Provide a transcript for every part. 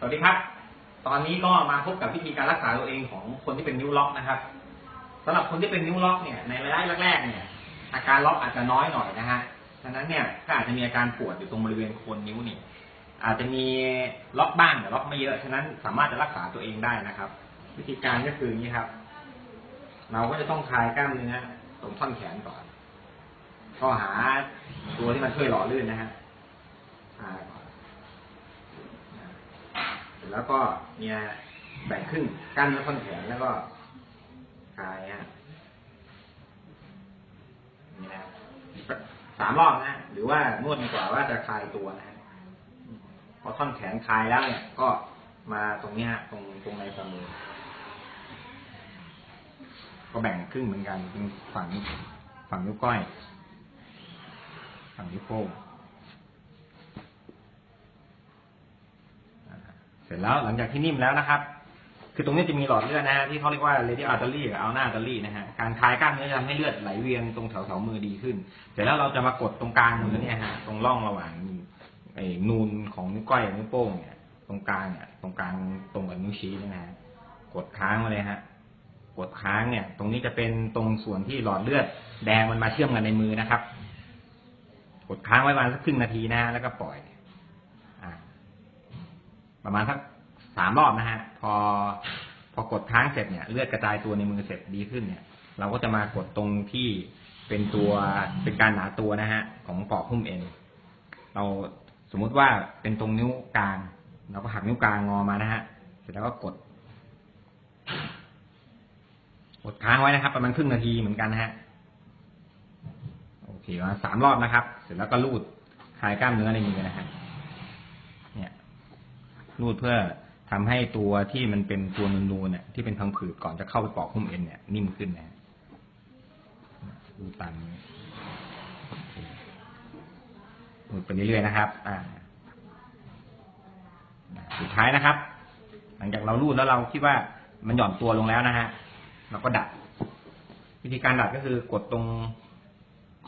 สวัสดีครับ ตอนนี้ก็มาพบกับวิธีการรักษาตัวเองของคนที่เป็นนิ้วล็อกนะครับสำหรับคนที่เป็นนิ้วล็อกเนี่ยในระยะแรกๆเนี่ย อาการล็อกอาจจะน้อยหน่อยนะฮะฉะนั้นเนี่ยก็อาจจะมีอาการปวดอยู่ตรงบริเวณโคนนิ้วนี่ อาจจะมีล็อกบ้างแต่ล็อกไม่เยอะ ฉะนั้นสามารถจะรักษาตัวเองได้นะครับ วิธีการก็คืออย่างนี้ครับ เราก็จะต้องคลายกล้ามเนื้อตรงท่อนแขนก่อน ก็หาตัวที่มันช่วยหล่อลื่นนะฮะคลายก่อน เสร็จ แล้วก็เนี่ยแบ่งครึ่งกั้นเนื้อท่อนแขนแล้วก็คลายฮะนี่นะสามรอบนะหรือว่านวดดีกว่าว่าจะคลายตัวนะพอท่อนแขนคลายแล้วเนี่ย ก็มาตรงนี้ฮะตรงตรงในฝ่ามือก็แบ่งครึ่งเหมือนกันเป็นฝั่งฝั่งนิ้วก้อย ฝั่งนิ้วโป้ง เสร็จแล้วหลังจากที่นิ่มแล้วนะครับ คือตรงนี้จะมีหลอดเลือดนะฮะที่เขาเรียกว่า radial artery กับ ulnar artery นะฮะการคลายกล้ามเนื้อจะทำให้เลือดไหลเวียนตรงแถวๆมือดีขึ้น เสร็จแล้วเราจะมากดตรงกลางมือเนี่ยฮะตรงร่องระหว่างไอ้นูนของนิ้วก้อยกับนิ้วโป้งเนี่ยตรงกลางเนี่ยตรงกลางตรงกับนิ้วชี้นะฮะกดค้างมาเลยฮะกดค้างเนี่ย ตรงนี้จะเป็นตรงส่วนที่หลอดเลือดแดงมันมาเชื่อมกันในมือนะครับ กดค้างไว้ประมาณสักครึ่งนาทีนะแล้วก็ปล่อย ประมาณสักสามรอบนะฮะ พอพอกดค้างเสร็จเนี่ย เลือดกระจายตัวในมือเสร็จดีขึ้นเนี่ย เราก็จะมากดตรงที่เป็นตัวเป็นการหนาตัวนะฮะ ของปอกหุ้มเอ็นเราสมมุติว่าเป็นตรงนิ้วกลางเราก็หักนิ้วกลางงอมานะฮะ เสร็จแล้วก็กด กดค้างไว้นะครับ ประมาณครึ่งนาทีเหมือนกันนะฮะโอเคมาสามรอบนะครับ เสร็จแล้วก็ลูดคลายกล้ามเนื้อในมือนะฮะ รูดเพื่อทำให้ตัวที่มันเป็นตัวนูนๆเนี่ยที่เป็นพังผืดก่อนจะเข้าไปปอกหุ้มเอ็นเนี่ยนิ่มขึ้นนะฮะรูตามนี้โอเครูดไปเรื่อยๆนะครับ อ่า สุดท้ายนะครับ หลังจากเรารูดแล้วเราคิดว่ามันหย่อนตัวลงแล้วนะฮะ เราก็ดัด วิธีการดัดก็คือกดตรง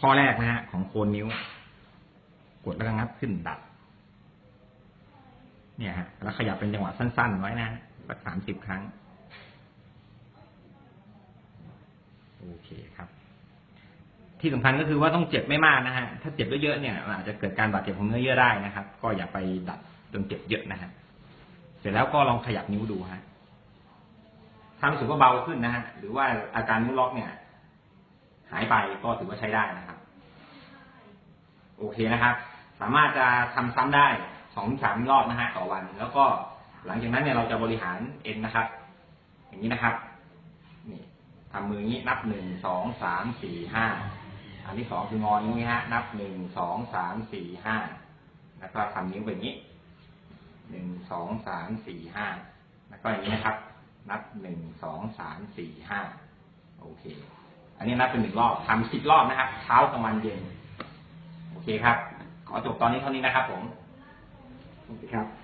ข้อแรกนะฮะของโคนนิ้ว กดแล้วก็งัดขึ้นดัด เนี่ยฮะแล้วขยับเป็นจังหวะสั้น ๆ ไว้นะสักสามสิบครั้ง โอเคครับ ที่สำคัญก็คือว่าต้องเจ็บไม่มากนะฮะ ถ้าเจ็บเยอะๆเนี่ยอาจจะเกิดการบาดเจ็บของเนื้อเยื่อได้นะครับ ก็อย่าไปดัดจนเจ็บเยอะนะฮะ เสร็จแล้วก็ลองขยับนิ้วดูฮะถ้ารู้สึกว่าเบาขึ้นนะฮะ หรือว่าอาการนิ้วล็อกเนี่ย หายไปก็ถือว่าใช้ได้นะครับ โอเคนะครับ สามารถจะทำซ้ำได้ องสามรอบนะฮะต่อวัน แล้วก็หลังจากนั้นเนี่ยเราจะบริหารเอ็นนะครับ อย่างนี้นะครับ นี่ทำมืองนี้นับหนึ่งสองสามสี่ห้าอันที่สองคืองอนิ้วนี้ฮะ นับหนึ่งสองสามสี่ห้าแล้วก็ทำนิ้วแบบนี้หนึ่งสองสามสี่ห้าแล้วก็อย่างนี้นะครับ นับหนึ่งสองสามสี่ห้าโอเค อันนี้นับเป็นหนึ่งรอบทำสิบรอบนะครับเช้ากลางวันเย็น โอเคครับ ขอจบตอนนี้เท่านี้นะครับผม of the cap.